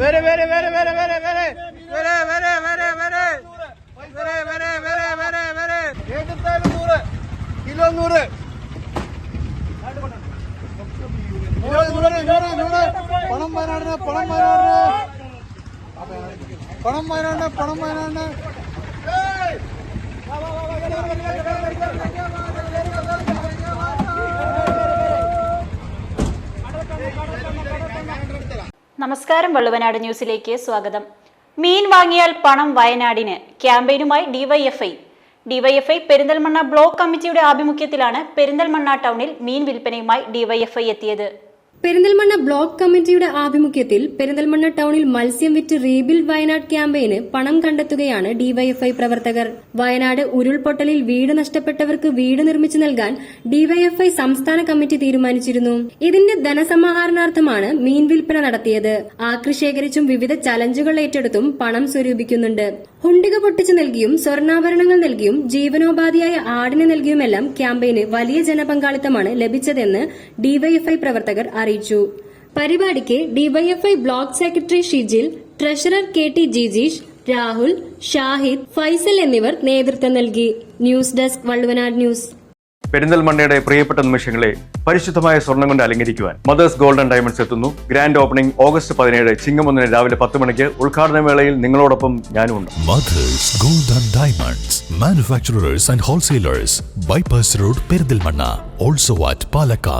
வேறு வேறு வேறு வேறு வேறு வேறு வேறு வேறு வேறு வேறு வேறு வேறு வேறு வேறு வேறு எடுத்தாடு நூறு கிலோ நூறு பணம் மாறாடுன பணம் மாறாடுன பணம் மாறாடுன பணம் மாறாடுன നമസ്കാരം വള്ളുവനാട് ന്യൂസിലേക്ക് സ്വാഗതം. മീൻ വാങ്ങിയാൽ പണം വയനാടിന്. ക്യാമ്പയിനുമായി ഡിവൈഎഫ്ഐ. ഡിവൈഎഫ്ഐ പെരിന്തൽമണ്ണ ബ്ലോക്ക് കമ്മിറ്റിയുടെ ആഭിമുഖ്യത്തിലാണ് പെരിന്തൽമണ്ണ ടൗണിൽ മീൻ വിൽപ്പനയുമായി ഡിവൈഎഫ്ഐ എത്തിയത്. പെരിന്തൽമണ്ണ ബ്ലോക്ക് കമ്മിറ്റിയുടെ ആഭിമുഖ്യത്തിൽ പെരിന്തൽമണ്ണ ടൌണിൽ മത്സ്യം വിറ്റ് റീബിൽഡ് വയനാട് ക്യാമ്പയിന് പണം കണ്ടെത്തുകയാണ് ഡിവൈഎഫ്ഐ പ്രവർത്തകർ. വയനാട് ഉരുൾപൊട്ടലിൽ വീട് നഷ്ടപ്പെട്ടവർക്ക് വീട് നിർമ്മിച്ചു നൽകാൻ ഡിവൈഎഫ്ഐ സംസ്ഥാന കമ്മിറ്റി തീരുമാനിച്ചിരുന്നു. ഇതിന്റെ ധനസമാഹരണാർത്ഥമാണ് മീൻ വിൽപ്പന നടത്തിയത്. ആക്രി ശേഖരിച്ചും വിവിധ ചലഞ്ചുകൾ ഏറ്റെടുത്തും പണം സ്വരൂപിക്കുന്നുണ്ട്. ഹുണ്ടിക പൊട്ടിച്ചു നൽകിയും സ്വർണാഭരണങ്ങൾ നൽകിയും ജീവനോപാധിയായ ആടിനെ നൽകിയുമെല്ലാം ക്യാമ്പയിന് വലിയ ജനപങ്കാളിത്തമാണ് ലഭിച്ചതെന്ന് ഡിവൈഎഫ്ഐ പ്രവർത്തകർ അറിയിച്ചു പരിപാടിക്ക് DYFI block secretary Shijil treasurer K T Jijeesh Rahul Shahid Faisal എന്നിവർ നേതൃത്വം നൽകി. News desk Valluvanad news. പെരിന്തൽമണ്ണയുടെ പ്രിയപ്പെട്ട നിമിഷങ്ങളെ പരിശുദ്ധമായ സ്വർണം കൊണ്ട് അലങ്കരിക്കുവാൻ മദേഴ്സ് ഗോൾഡൻ ഡയമണ്ട്സ് എത്തുന്നു. ഗ്രാൻഡ് ഓപ്പണിംഗ് ഓഗസ്റ്റ് പതിനേഴ് ചിങ്ങമൊന്നിന് രാവിലെ പത്ത് മണിക്ക് ഉദ്ഘാടന വേളയിൽ നിങ്ങളോടൊപ്പം ഞാനുണ്ട് Mothers golden diamonds manufacturers and and wholesalers, road Road, also also Palakkad.